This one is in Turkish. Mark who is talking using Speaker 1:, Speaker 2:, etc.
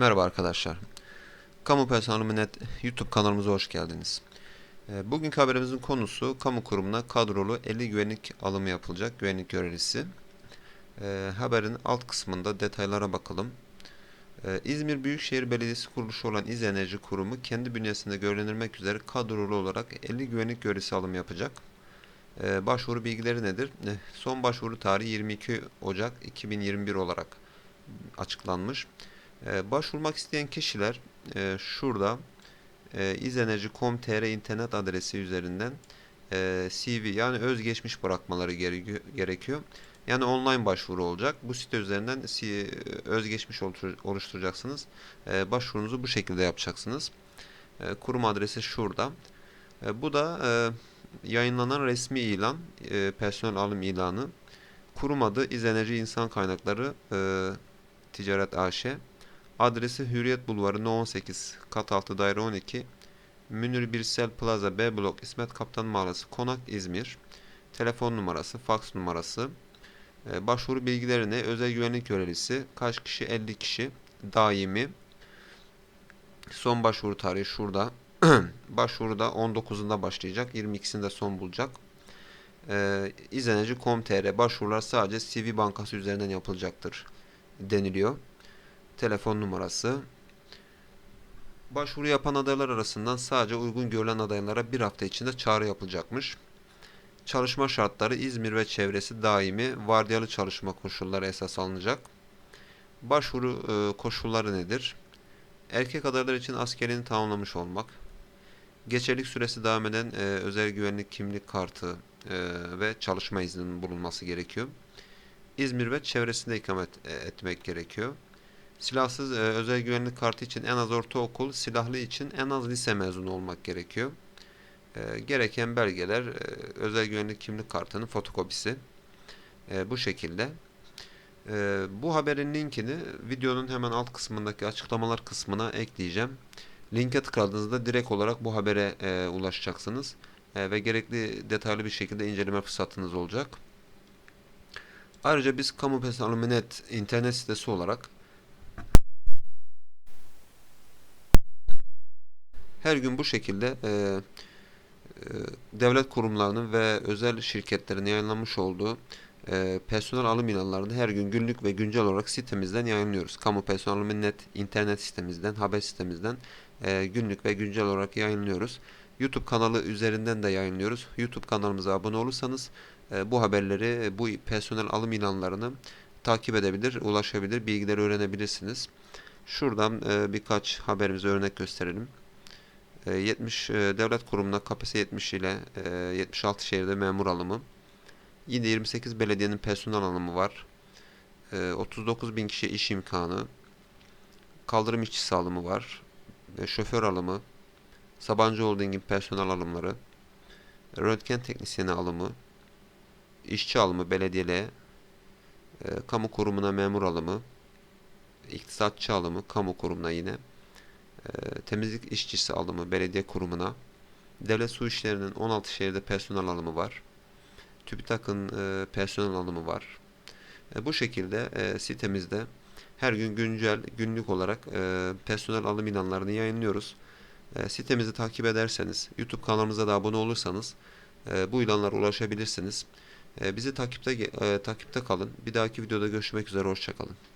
Speaker 1: Merhaba arkadaşlar. Kamu Personeli Net YouTube kanalımıza hoş geldiniz. Ee, Bugünkü haberimizin konusu kamu kurumuna kadrolu 50 güvenlik alımı yapılacak güvenlik görevlisi. Ee, Haberin alt kısmında detaylara bakalım. Ee, İzmir Büyükşehir Belediyesi kuruluşu olan İz Enerji Kurumu kendi bünyesinde görevlendirmek üzere kadrolu olarak 50 güvenlik görevlisi alımı yapacak. Başvuru bilgileri nedir? Son başvuru tarihi 22 Ocak 2021 olarak açıklanmış. Ee, başvurmak isteyen kişiler e, şurada e, izenerji.com.tr internet adresi üzerinden e, CV yani özgeçmiş bırakmaları gere- gerekiyor. Yani online başvuru olacak. Bu site üzerinden C- özgeçmiş oluştur- oluşturacaksınız. E, başvurunuzu bu şekilde yapacaksınız. E, kurum adresi şurada. E, bu da e, yayınlanan resmi ilan, e, personel alım ilanı. Kurum adı İzenerji İnsan Kaynakları e, Ticaret AŞ. Adresi Hürriyet Bulvarı No 18 Kat 6 Daire 12 Münir Birsel Plaza B Blok İsmet Kaptan Mahallesi Konak İzmir. Telefon numarası, faks numarası. E, Başvuru bilgilerini özel güvenlik görevlisi Kaç kişi? 50 kişi Daimi. Son başvuru tarihi şurada. Başvuruda 19'unda başlayacak 22'sinde son bulacak. E, İzenerji.com.tr Başvurular sadece CV Bankası üzerinden yapılacaktır deniliyor telefon numarası. Başvuru yapan adaylar arasından sadece uygun görülen adaylara bir hafta içinde çağrı yapılacakmış. Çalışma şartları İzmir ve çevresi daimi vardiyalı çalışma koşulları esas alınacak. Başvuru e, koşulları nedir? Erkek adaylar için askerini tamamlamış olmak. Geçerlik süresi devam eden e, özel güvenlik kimlik kartı e, ve çalışma izninin bulunması gerekiyor. İzmir ve çevresinde ikamet e, etmek gerekiyor. Silahsız e, özel güvenlik kartı için en az ortaokul, silahlı için en az lise mezunu olmak gerekiyor. E, gereken belgeler e, özel güvenlik kimlik kartının fotokopisi. E, bu şekilde. E, bu haberin linkini videonun hemen alt kısmındaki açıklamalar kısmına ekleyeceğim. Linke tıkladığınızda direkt olarak bu habere e, ulaşacaksınız. E, ve gerekli detaylı bir şekilde inceleme fırsatınız olacak. Ayrıca biz Kamu Personeli Net internet sitesi olarak Her gün bu şekilde e, e, devlet kurumlarının ve özel şirketlerin yayınlamış olduğu e, personel alım ilanlarını her gün günlük ve güncel olarak sitemizden yayınlıyoruz. Kamu personeli net internet sitemizden, haber sitemizden e, günlük ve güncel olarak yayınlıyoruz. YouTube kanalı üzerinden de yayınlıyoruz. YouTube kanalımıza abone olursanız e, bu haberleri, bu personel alım ilanlarını takip edebilir, ulaşabilir, bilgileri öğrenebilirsiniz. Şuradan e, birkaç haberimize örnek gösterelim. E, 70 e, devlet kurumuna KPSS 70 ile e, 76 şehirde memur alımı. Yine 28 belediyenin personel alımı var. E, 39 bin kişiye iş imkanı. Kaldırım işçisi alımı var. E, şoför alımı. Sabancı Holding'in personel alımları. Röntgen teknisyeni alımı. işçi alımı belediyeliğe. E, kamu kurumuna memur alımı. iktisatçı alımı kamu kurumuna yine. E, temizlik işçisi alımı belediye kurumuna. Devlet su işlerinin 16 şehirde personel alımı var. TÜBİTAK'ın e, personel alımı var. E, bu şekilde e, sitemizde her gün güncel günlük olarak e, personel alım ilanlarını yayınlıyoruz. E, sitemizi takip ederseniz, YouTube kanalımıza da abone olursanız e, bu ilanlara ulaşabilirsiniz. E, bizi takipte e, takipte kalın. Bir dahaki videoda görüşmek üzere. Hoşçakalın.